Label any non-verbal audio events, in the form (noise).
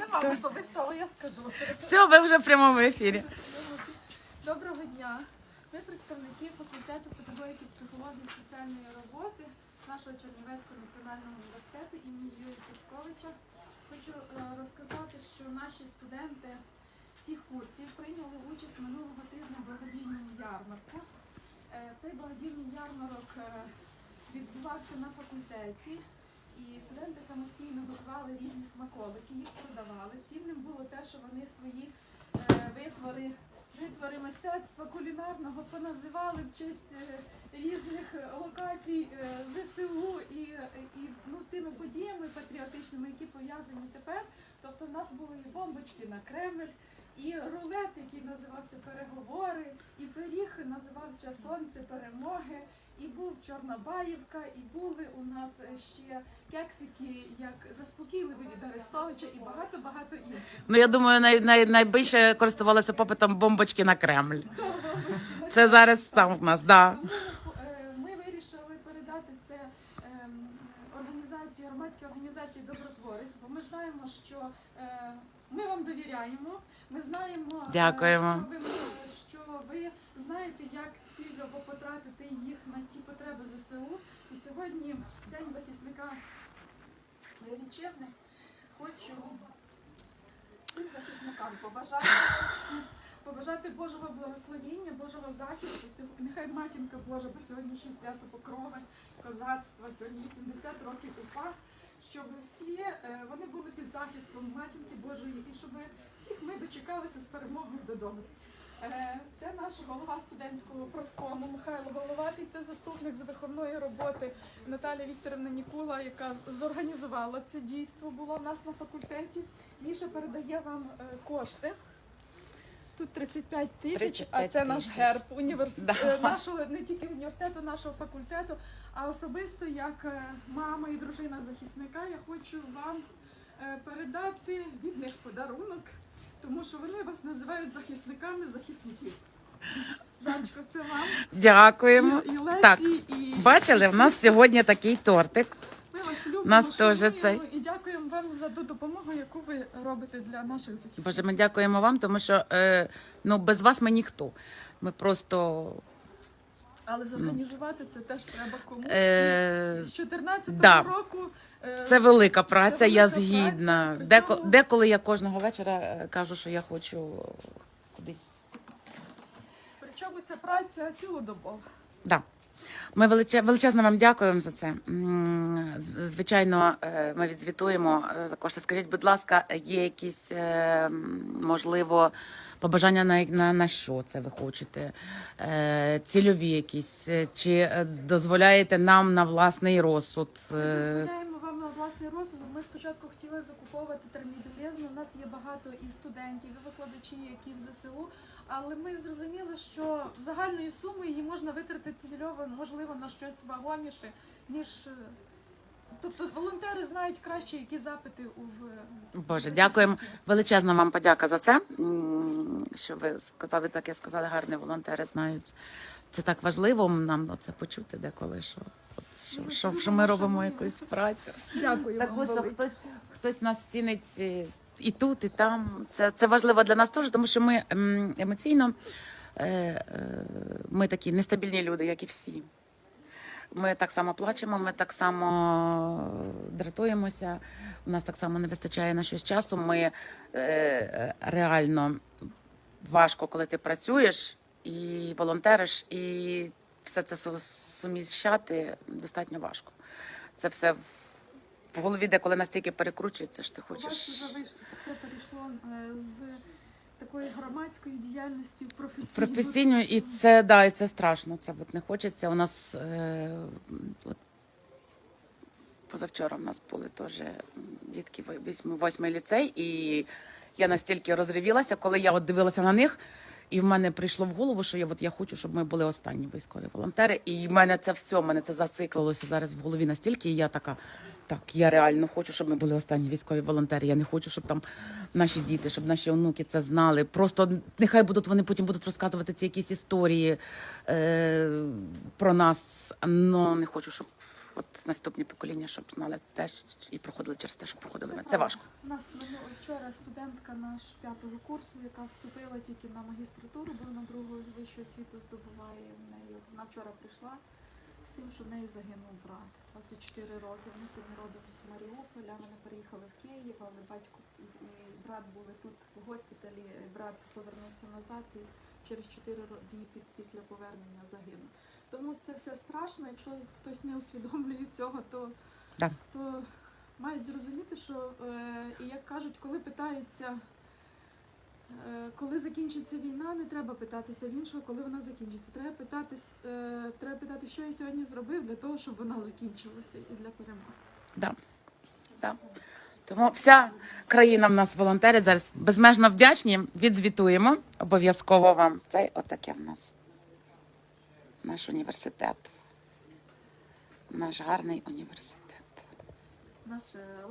Нема особисто, але я скажу. Все, ви вже в прямому ефірі. Доброго дня. Ми представники факультету педагогіки, психології, соціальної роботи нашого Чернівецького національного університету імені Юрія Петковича. Хочу е, розказати, що наші студенти всіх курсів прийняли участь минулого тижня в благодійному ярмарку. Е, Цей благодійний ярмарок е, відбувався на факультеті, і студенти самостійно готували різні смаколики, їх продавали. Цінним було те, що вони свої е, витвори, витвори мистецтва кулінарного поназивали в честь е, різних локацій е, ЗСУ і, і ну, тими подіями патріотичними, які пов'язані тепер. Тобто в нас були і бомбочки на Кремль, і рулет, який називався Переговори, і пиріг називався Сонце перемоги. І був Чорнобаївка, і були у нас ще кексики, як заспокійливі від Арестовича, і багато багато інших. Ну я думаю, най, най, найбільше користувалися попитом (laughs) бомбочки на Кремль. Це зараз там в нас, да. Тому е, ми вирішили передати це ем, організації, громадській організації Добротворець, бо ми знаємо, що е, ми вам довіряємо. Ми знаємо, е, Дякуємо. що ви, що ви знаєте, як цільово потратити їх на ті потреби ЗСУ. І сьогодні День захисника вітчизни. Хочу всім захисникам побажати. Побажати Божого благословіння, Божого захисту. Нехай матінка Божа, бо сьогодні ще свято покрови, козацтва, сьогодні 80 років УПА, щоб всі е, вони були під захистом матінки Божої і щоб всіх ми дочекалися з перемогою додому. Е, Це наш голова студентського профкому Михайло Головатий, це заступник з виховної роботи Наталя Вікторівна Нікула, яка зорганізувала це дійство, було в нас на факультеті. Міша передає вам е, кошти. Тут 35 тисяч, а 35 це наш тисяч. герб університету, Да. нашого не тільки університету, нашого факультету, а особисто як е, мама і дружина захисника, я хочу вам передати від них подарунок, тому що вони вас називають захисниками захисників. Жанчко, це вам. Дякуємо. І, і Лесі, Так, і Бачили, в нас сьогодні такий тортик. ми вас любимо, нас теж цей. і дякуємо вам за ту допомогу, яку ви робите для наших захисників. Боже, ми дякуємо вам, тому що е, ну, без вас ми ніхто. Ми просто Але зорганізувати це теж треба комусь. е, З 14-го да. року це велика праця, Це я згідна. праця, Деко, деколи я кожного вечора е, кажу, що я хочу кудись. Причому ця праця цілодобова. Да. Ми величе- величезно вам дякуємо за це. М, з- Звичайно, е, ми відзвітуємо е, за кошти. Скажіть, будь ласка, є якісь е, м, можливо побажання на, на, на що це ви хочете? Е, Цільові якісь? Е, Чи е, дозволяєте нам на власний розсуд? Е, дозволяємо власний розсуд. Ми спочатку хотіли закуповувати термобілизну. У нас є багато і студентів, і викладачі, які в ЗСУ. Але ми зрозуміли, що загальною сумою її можна витратити цільово, можливо, на щось вагоміше, ніж. е, Тобто волонтери знають краще, які запити у в- Боже, дякуємо. Величезна вам подяка за це. Що ви сказали, так я сказали, гарні волонтери знають. Це так важливо нам це почути деколи, що, що, що, що ми робимо якусь працю. Дякую вам Також велике. хтось, хтось нас цінить і тут, і там. Це, це важливо для нас теж, тому що ми ем, емоційно е, е, ми такі нестабільні люди, як і всі. Ми так само плачемо, ми так само дратуємося. У нас так само не вистачає на щось часу. Ми е, реально важко, коли ти працюєш і волонтериш, і все це суміщати достатньо важко. Це все в- голові, де коли настільки перекручується, що ти хочеш. це перейшло е, з такої громадської діяльності в професійну. Професійно, і це да, і це страшно. Це от не хочеться. У нас е, от, позавчора в нас були теж дітки восьми, восьмий ліцей, і я настільки розривілася, коли я от дивилася на них. І в мене прийшло в голову, що я от я хочу, щоб ми були останні військові волонтери. І в мене це все, мене це зациклилося зараз в голові настільки. І я така, так, я реально хочу, щоб ми були останні військові волонтери. Я не хочу, щоб там наші діти, щоб наші онуки це знали. Просто нехай будуть вони потім будуть розказувати ці якісь історії е, про нас. але не хочу, щоб от наступні покоління, щоб знали теж і проходили через те, що проходили ми. Це важко. У нас ну, вчора студентка наш п'ятого курсу, яка вступила тільки на магістратуру, бо на другу вищу освіту здобуває в неї. От вона вчора прийшла з тим, що в неї загинув брат. 24 роки. Вони самі родом з Маріуполя. Вони переїхали в Київ, але батько і, брат були тут в госпіталі. Брат повернувся назад і через 4 ро- дні після повернення загинув. Тому це все страшно. Якщо хтось не усвідомлює цього, то, Да. то мають зрозуміти, що е, і як кажуть, коли питаються, е, коли закінчиться війна, не треба питатися в іншого, коли вона закінчиться. Треба питати, е, треба питати, що я сьогодні зробив для того, щоб вона закінчилася і для перемоги. Да. Да. Тому вся країна в нас волонтерить зараз безмежно вдячні. Відзвітуємо обов'язково вам. Це отаке в нас. Наш університет. Наш гарний університет. Наш е,